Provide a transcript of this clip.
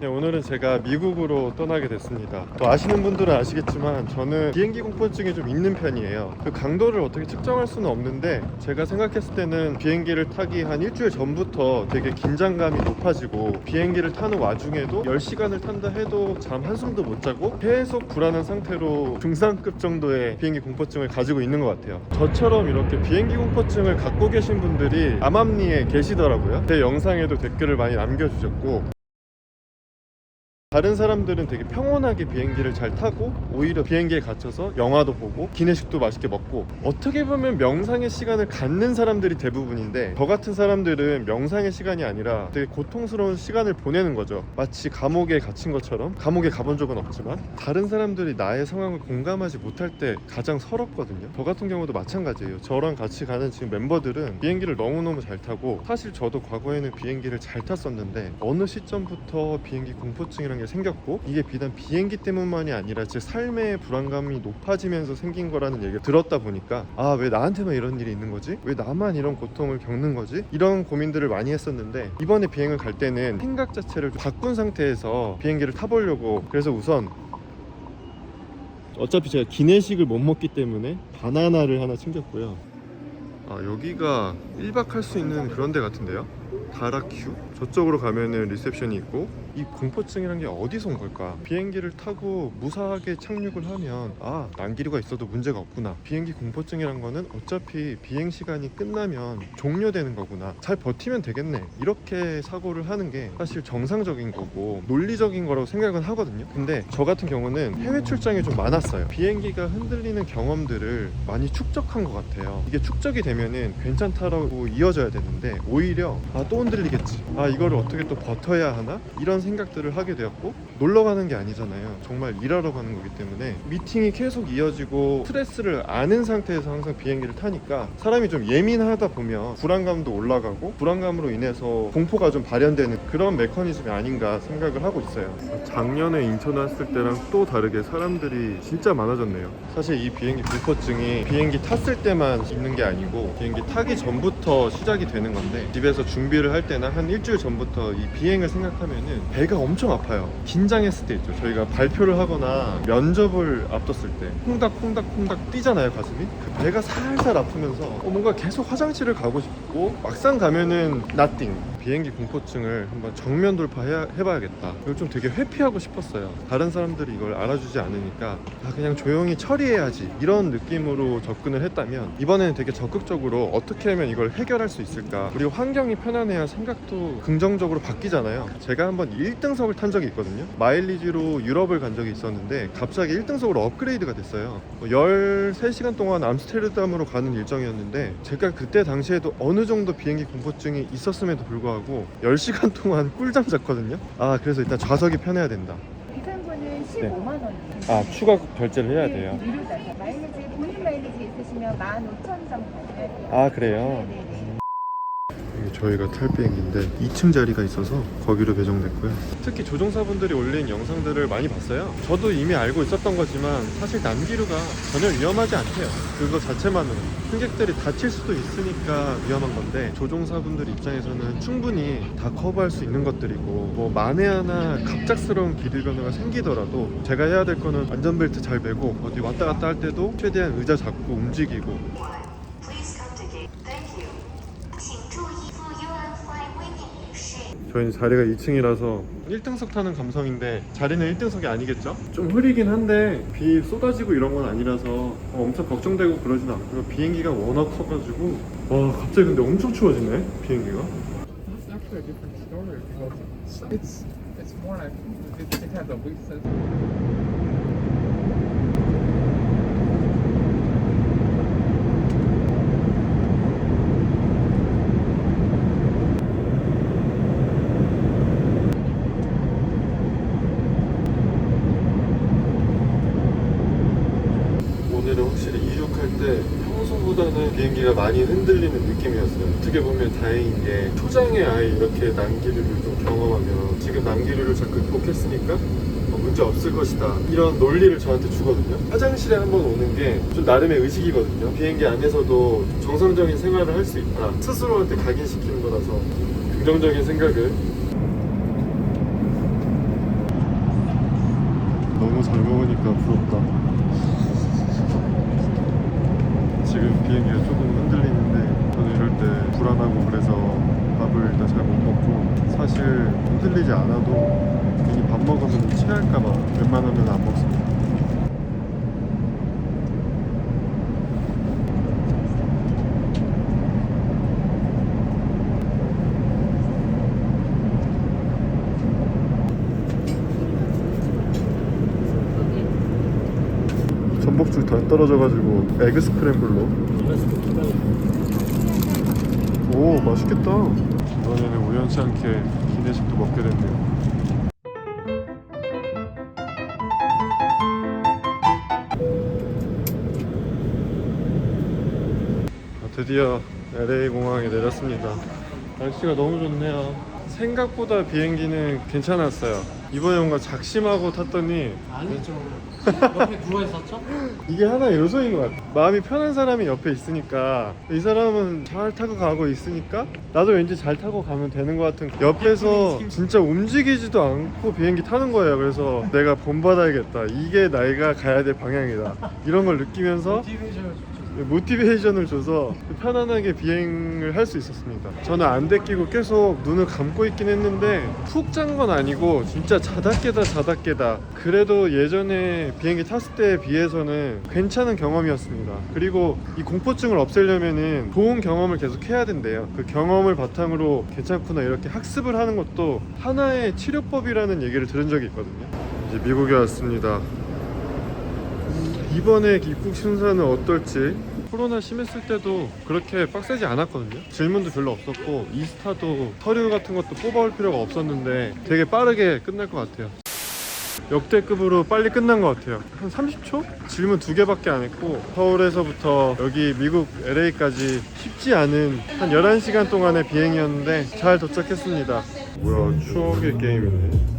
네, 오늘은 제가 미국으로 떠나게 됐습니다. 또 아시는 분들은 아시겠지만 저는 비행기 공포증이 좀 있는 편이에요. 그 강도를 어떻게 측정할 수는 없는데 제가 생각했을 때는 비행기를 타기 한 일주일 전부터 되게 긴장감이 높아지고 비행기를 타는 와중에도 10시간을 탄다 해도 잠 한숨도 못 자고 계속 불안한 상태로 중상급 정도의 비행기 공포증을 가지고 있는 것 같아요. 저처럼 이렇게 비행기 공포증을 갖고 계신 분들이 암암리에 계시더라고요. 제 영상에도 댓글을 많이 남겨주셨고 다른 사람들은 되게 평온하게 비행기를 잘 타고 오히려 비행기에 갇혀서 영화도 보고 기내식도 맛있게 먹고 어떻게 보면 명상의 시간을 갖는 사람들이 대부분인데 저 같은 사람들은 명상의 시간이 아니라 되게 고통스러운 시간을 보내는 거죠. 마치 감옥에 갇힌 것처럼 감옥에 가본 적은 없지만 다른 사람들이 나의 상황을 공감하지 못할 때 가장 서럽거든요. 저 같은 경우도 마찬가지예요. 저랑 같이 가는 지금 멤버들은 비행기를 너무너무 잘 타고 사실 저도 과거에는 비행기를 잘 탔었는데 어느 시점부터 비행기 공포증이 라는 게 생겼고 이게 비단 비행기 때문만이 아니라 제 삶의 불안감이 높아지면서 생긴 거라는 얘기를 들었다 보니까 아 왜 나한테만 이런 일이 있는 거지? 왜 나만 이런 고통을 겪는 거지? 이런 고민들을 많이 했었는데 이번에 비행을 갈 때는 생각 자체를 좀 바꾼 상태에서 비행기를 타보려고 그래서 우선 어차피 제가 기내식을 못 먹기 때문에 바나나를 하나 챙겼고요 아 여기가 1박 할 수 있는 그런 데 같은데요? 다라큐 저쪽으로 가면은 리셉션이 있고 이 공포증이란 게 어디서 온 걸까? 비행기를 타고 무사하게 착륙을 하면 아 난기류가 있어도 문제가 없구나. 비행기 공포증이란 거는 어차피 비행 시간이 끝나면 종료되는 거구나. 잘 버티면 되겠네. 이렇게 사고를 하는 게 사실 정상적인 거고 논리적인 거라고 생각은 하거든요. 근데 저 같은 경우는 해외 출장이 좀 많았어요. 비행기가 흔들리는 경험들을 많이 축적한 것 같아요. 이게 축적이 되면은 괜찮다라고 이어져야 되는데 오히려 아 또 흔들리겠지. 아 이거를 어떻게 또 버텨야 하나? 이런 생각들을 하게 되었고 놀러 가는 게 아니잖아요. 정말 일하러 가는 거기 때문에. 미팅이 계속 이어지고 스트레스를 아는 상태에서 항상 비행기를 타니까 사람이 좀 예민하다 보면 불안감도 올라가고 불안감으로 인해서 공포가 좀 발현되는 그런 메커니즘이 아닌가 생각을 하고 있어요. 작년에 인천 왔을 때랑 또 다르게 사람들이 진짜 많아졌네요. 사실 이 비행기 공포증이 비행기 탔을 때만 있는 게 아니고 비행기 타기 전부터 시작이 되는 건데 집에서 준비를 할 때나 한 일주일 전부터 이 비행을 생각하면은 배가 엄청 아파요. 긴장했을 때 있죠. 저희가 발표를 하거나 면접을 앞뒀을 때 콩닥콩닥콩닥 뛰잖아요 가슴이. 그 배가 살살 아프면서 어, 뭔가 계속 화장실을 가고 싶고 막상 가면은 nothing 비행기 공포증을 한번 정면 돌파해 해봐야겠다. 이걸 좀 되게 회피하고 싶었어요. 다른 사람들이 이걸 알아주지 않으니까 아 그냥 조용히 처리해야지 이런 느낌으로 접근을 했다면 이번에는 되게 적극적으로 어떻게 하면 이걸 해결할 수 있을까? 그리고 환경이 편안해야 생각도 긍정적으로 바뀌잖아요. 제가 한번 1등석을 탄 적이 있거든요. 마일리지로 유럽을 간 적이 있었는데 갑자기 1등석으로 업그레이드가 됐어요. 13시간 동안 암스테르담으로 가는 일정이었는데 제가 그때 당시에도 어느 정도 비행기 공포증이 있었음에도 불구하고 10시간 동안 꿀잠 잤거든요 아 그래서 일단 좌석이 편해야 된다 비상구는 15만 원이에요. 아 추가 결제를 해야 돼요 유료자서 마일리지 본인 마일리지 있으시면 15,000 정도. 아 그래요? 네 네. 저희가 탈 비행기인데 2층 자리가 있어서 거기로 배정됐고요. 특히 조종사분들이 올린 영상들을 많이 봤어요. 저도 이미 알고 있었던 거지만 사실 난기류가 전혀 위험하지 않대요. 그거 자체만으로 승객들이 다칠 수도 있으니까 위험한 건데 조종사분들 입장에서는 충분히 다 커버할 수 있는 것들이고 뭐 만에 하나 갑작스러운 기류 변화가 생기더라도 제가 해야 될 거는 안전벨트 잘 매고 어디 왔다 갔다 할 때도 최대한 의자 잡고 움직이고 저희는 자리가 2층이라서 1등석 타는 감성인데 자리는 1등석이 아니겠죠? 좀 흐리긴 한데 비 쏟아지고 이런 건 아니라서 어, 엄청 걱정되고 그러진 않고요 비행기가 워낙 커가지고 와 갑자기 근데 엄청 추워지네 비행기가 It's, more like it, it has a weak sense. 평소보다는 비행기가 많이 흔들리는 느낌이었어요. 어떻게 보면 다행인 게 초장에 아예 이렇게 난기류를 좀 경험하면 지금 난기류를 잘 극복했으니까 어, 문제 없을 것이다. 이런 논리를 저한테 주거든요. 화장실에 한 번 오는 게 좀 나름의 의식이거든요. 비행기 안에서도 좀 정상적인 생활을 할 수 있다. 스스로한테 각인시키는 거라서 긍정적인 생각을. 너무 잘 먹으니까 부럽다. 지금 비행기가 조금 흔들리는데 저는 이럴 때 불안하고 그래서 밥을 일단 잘 못 먹고 사실 흔들리지 않아도 괜히 밥 먹으면 체할까봐 웬만하면 안 먹습니다. 전복줄 다 떨어져가지고 에그 스크램블로. 오 맛있겠다. 이번에는 우연치 않게 기내식도 먹게 됐네요. 아, 드디어 LA 공항에 내렸습니다. 날씨가 너무 좋네요. 생각보다 비행기는 괜찮았어요. 이번에 뭔가 작심하고 탔더니 아니죠. 옆에 누워 있었죠? 이게 하나의 요소인 것 같아. 마음이 편한 사람이 옆에 있으니까 이 사람은 잘 타고 가고 있으니까 나도 왠지 잘 타고 가면 되는 것 같은. 옆에서 진짜 움직이지도 않고 비행기 타는 거예요. 그래서 내가 본받아야겠다. 이게 나이가 가야 될 방향이다. 이런 걸 느끼면서 모티베이션을. 모티베이션을 줘서 편안하게 비행을 할 수 있었습니다. 저는 안대 끼고 계속 눈을 감고 있긴 했는데 푹 잔 건 아니고 진짜 자다 깨다 자다 깨다 그래도 예전에 비행기 탔을 때에 비해서는 괜찮은 경험이었습니다. 그리고 이 공포증을 없애려면은 좋은 경험을 계속 해야 된대요. 그 경험을 바탕으로 괜찮구나 이렇게 학습을 하는 것도 하나의 치료법이라는 얘기를 들은 적이 있거든요. 이제 미국에 왔습니다. 이번에 입국 심사는 어떨지? 코로나 심했을 때도 그렇게 빡세지 않았거든요. 질문도 별로 없었고 이스타도 서류 같은 것도 뽑아올 필요가 없었는데 되게 빠르게 끝날 것 같아요. 역대급으로 빨리 끝난 것 같아요. 한 30초? 질문 두 개밖에 안 했고 서울에서부터 여기 미국 LA까지 쉽지 않은 한 11시간 동안의 비행이었는데 잘 도착했습니다. 뭐야 추억의 게임이네